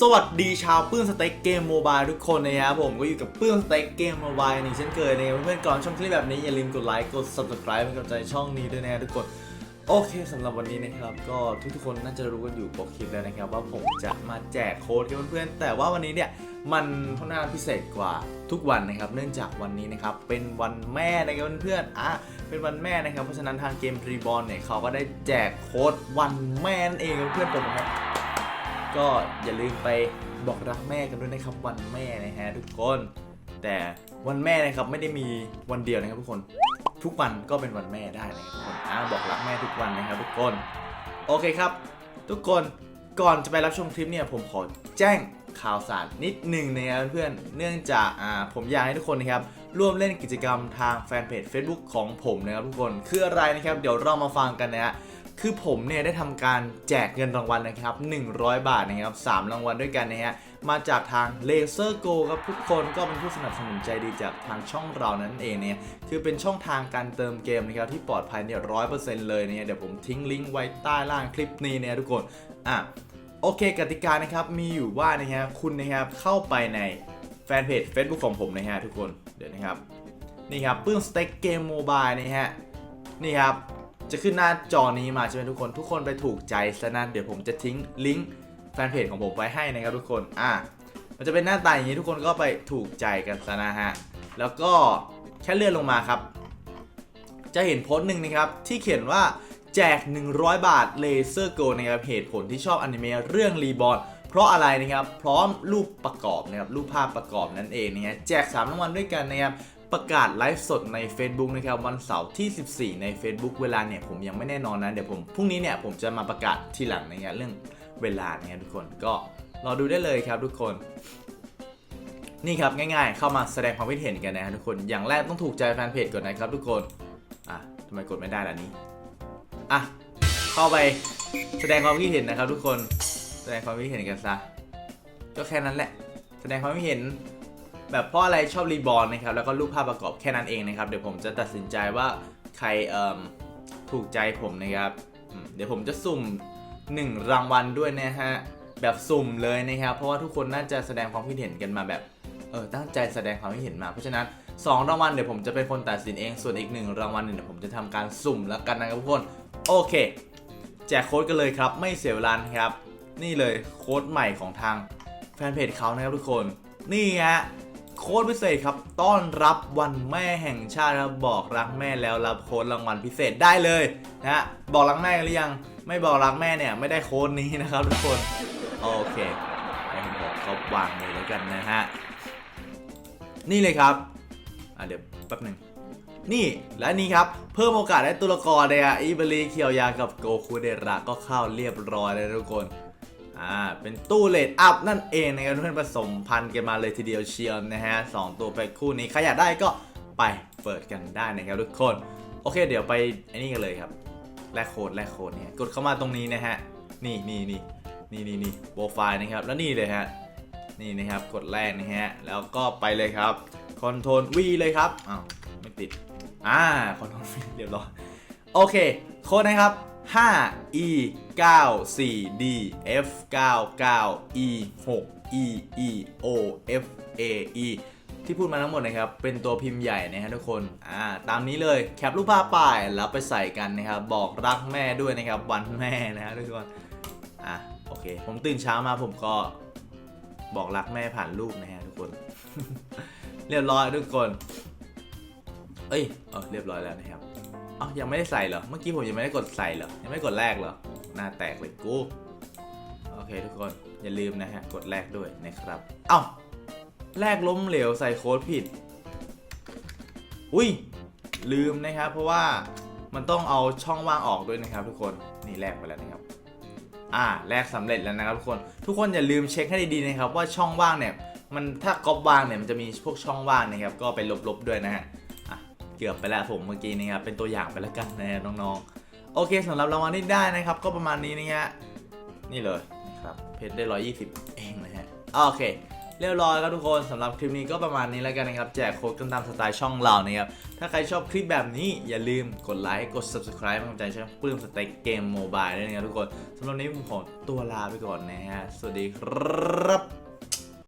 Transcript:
สวัสดีชาวปื้มสเต็กเกมโมบายทุกคนนะครับผมก็อยู่กับปื้มสเต็กเกมโมบายนี่เช่นเคยนะครับเพื่อนๆก่อนชมคลิปแบบนี้อย่าลืมกดไลค์กด subscribe เป็นกำลังใจช่องนี้ด้วยนะทุกคนโอเคสำหรับวันนี้นะครับก็ทุกๆคนน่าจะรู้กันอยู่ปกคลิปแล้วนะครับ ว่าผมจะมาแจกโค้ดกับเพื่อนๆแต่ว่าวันนี้เนี่ยมันค่อนข้างพิเศษกว่าทุกวันนะครับ เนื่องจากวันนี้นะครับเป็นวันแม่นะครับเพื่อนๆอะเป็นวันแม่นะครับเพราะฉะนั้นทางเกมรีบอลเนี่ยเขาก็ได้แจกโค้ดวันแม่นั่นเองเพื่อนๆผมครับ ก็อย่าลืมไปบอกรักแม่กันด้วยนะครับวันแม่นะฮะทุกคน แต่วันแม่นะครับไม่ได้มีวันเดียวนะครับทุกคน ทุกวันก็เป็นวันแม่ได้นะครับทุกคนอ่าบอกรักแม่ทุกวันนะครับทุกคน โอเคครับ ทุกคนก่อนจะไปรับชมคลิปเนี่ยผมขอแจ้งข่าวสารนิดหนึ่งนะครับเพื่อนเนื่องจากอ่าผมอยากให้ทุกคนนะครับร่วมเล่นกิจกรรมทางแฟนเพจ Facebook ของผมนะครับทุกคนคืออะไรนะครับเดี๋ยวเรามาฟังกันนะฮะ คือผมเนี่ยได้ทำการแจกเงินรางวัลนะครับ 100 บาทนะครับ3รางวัลด้วยกันนะฮะมาจากทาง Laser Go ครับทุกคนก็เป็นผู้สนับสนุนใจดีจากทางช่องเรานั่นเองเนี่ยคือเป็นช่องทางการเติมเกมนะครับที่ปลอดภัยเนี่ยร้อยเปอร์เซ็นต์เลยเนี่ยเดี๋ยวผมทิ้งลิงก์ไว้ใต้ล่างคลิปนี้เนี่ยทุกคนอะโอเคกติกานะครับมีอยู่ว่านะฮะคุณนะครับเข้าไปในแฟนเพจ Facebook ของผมนะฮะทุกคนเดี๋ยวนะครับนี่ครับปื้มสเต็กเกมโมบายนะฮะนี่ครับ จะขึ้นหน้าจอนี้มาใช่ไหมทุกคน ทุกคนไปถูกใจซะนะเดี๋ยวผมจะทิ้งลิงก์แฟนเพจของผมไว้ให้นะครับทุกคนอะมันจะเป็นหน้าตาอย่างนี้ทุกคนก็ไปถูกใจกันซะนะฮะแล้วก็แค่เลื่อนลงมาครับ จะเห็นโพสต์หนึ่งนะครับที่เขียนว่าแจก 100 บาทเลเซอร์โกนะครับ เหตุผลที่ชอบอนิเมะเรื่องรีบอ n เพราะอะไรนะครับ พร้อมรูปประกอบนะครับ รูปภาพประกอบนั่นเองนะฮะแจก 3 รางวัลด้วยกันนะครับ ประกาศไลฟ์สดใน Facebook นะครับวันเสาร์ที่ 14 ใน Facebook เวลาเนี่ยผมยังไม่แน่นอนนะ เดี๋ยวผมพรุ่งนี้เนี่ยผมจะมาประกาศทีหลังนะครับเรื่องเวลาเนะครับทุกคนก็รอดูได้เลยครับทุกคน นี่ครับง่ายๆ เข้ามาแสดงความคิดเห็นกันนะฮะทุกคนอย่างแรกต้องถูกใจแฟนเพจก่อนนะครับทุกคนอะทำไมกดไม่ได้ล่ะนี้อะเข้าไปแสดงความคิดเห็นนะครับทุกคน แสดงความคิดเห็นกันซะก็แค่นั้นแหละ แสดงความคิดเห็น แบบเพราะอะไรชอบรีบอลนะครับแล้วก็รูปภาพประกอบแค่นั้นเองนะครับเดี๋ยวผมจะตัดสินใจว่าใครถูกใจผมนะครับเดี๋ยวผมจะสุ่ม 1 รางวัลด้วยนะฮะแบบสุ่มเลยนะครับ เพราะว่าทุกคนน่าจะแสดงความคิดเห็นกันมาแบบเออตั้งใจแสดงความคิดเห็นมาเพราะฉะนั้น 2 รางวัลเดี๋ยวผมจะเป็นคนตัดสินเองส่วนอีก 1 รางวัลเนี่ยเดี๋ยวผมจะทำการสุ่มแล้วกันนะครับทุกคนโอเค แจกโค้ดกันเลยครับ ไม่เสียเวลานครับ นี่เลยโค้ดใหม่ของทางแฟนเพจเขานะครับทุกคน นี่ฮะ โค้ดพิเศษครับ ต้อนรับวันแม่แห่งชาติครับบอกรักแม่แล้วรับโค้ดรางวัลพิเศษได้เลยนะบอกรักแม่หรือยัง ไม่บอกรักแม่เนี่ยไม่ได้โค้ดนี้นะครับทุกคนโอเคให้ผมบอกเขาวางเลยแล้วกันนะฮะนี่เลยครับอะเดี๋ยวแป๊บหนึ่งนี่และนี่ครับ เพิ่มโอกาสให้ตัวละครเลยอะอิบรีเคียวยากับโกคูเดระก็เข้าเรียบร้อยแล้วทุกคน อ่าเป็นตู้เลดอัพนั่นเองนะครับเพื่อนผสมพันธุ์กันมาเลยทีเดียวเชียวนะฮะสองตัวไปคู่นี้ใครอยากได้ก็ไปเปิดกันได้นะครับทุกคน โอเค เดี๋ยวไปไอ้นี่กันเลยครับแลกโค้ดแลกโค้ดเนี่ยกดเข้ามาตรงนี้นะฮะนี่นี่นี่นี่นี่นี่โปรไฟล์นะครับแล้วนี่เลยฮะนี่นะครับกดแรกนะฮะแล้วก็ไปเลยครับคอนโทรล V เลยครับอ้าวไม่ติดอ่าคอนโทรล V เรียบร้อยโอเค โค้ดนะครับ 5 e 9 4 d f 9 9 e 6 e e o f a e ที่พูดมาทั้งหมดนะครับ เป็นตัวพิมพ์ใหญ่นะฮะทุกคน อ่า ตามนี้เลย แคปรูปภาพป้ายแล้วไปใส่กันนะครับ บอกรักแม่ด้วยนะครับ วันแม่นะฮะทุกคน อะ โอเค ผมตื่นเช้ามาผมก็บอกรักแม่ผ่านรูปนะฮะทุกคน เรียบร้อยทุกคน เอ้ย เออเรียบร้อยแล้วนะครับ อ้ายังไม่ได้ใส่เหรอ เมื่อกี้ผมยังไม่ได้กดใส่เหรอ ยังไม่กดแรกเหรอ หน้าแตกเลยกู โอเคทุกคน อย่าลืมนะฮะ กดแรกด้วยนะครับ เอ้า แรกล้มเหลวใส่โค้ดผิด อุ้ย ลืมนะครับ เพราะว่ามันต้องเอาช่องว่างออกด้วยนะครับทุกคน นี่แรกไปแล้วนะครับ อ่าแรกสำเร็จแล้วนะครับทุกคน ทุกคนอย่าลืมเช็คให้ดีๆนะครับว่าช่องว่างเนี่ย มันถ้าก๊อปว่างเนี่ยมันจะมีพวกช่องว่างนะครับ ก็ไปลบๆด้วยนะฮะ กือบไปแล้วผมเมื่อกี้นี้ครับเป็นตัวอย่างไปแล้วกันนะฮะน้องๆ โอเคสำหรับรางวัลที่ได้นะครับ ก็ประมาณนี้นะฮะนี่เลยนะครับเพชรได้120เองนะฮะโอเคเรียบร้อยครับทุกคนสำหรับคลิปนี้ก็ประมาณนี้แล้วกันนะครับ แจกโค้ดกันตามสไตล์ช่องเรานะครับ ถ้าใครชอบคลิปแบบนี้อย่าลืมกดไลค์กด subscribe เป็นกำลังใจช่องปลื้มสเต็กเกมโมบายด้วยนะครับทุกคนสำหรับนี้ผมขอตัวลาไปก่อนนะฮะ สวัสดีครับ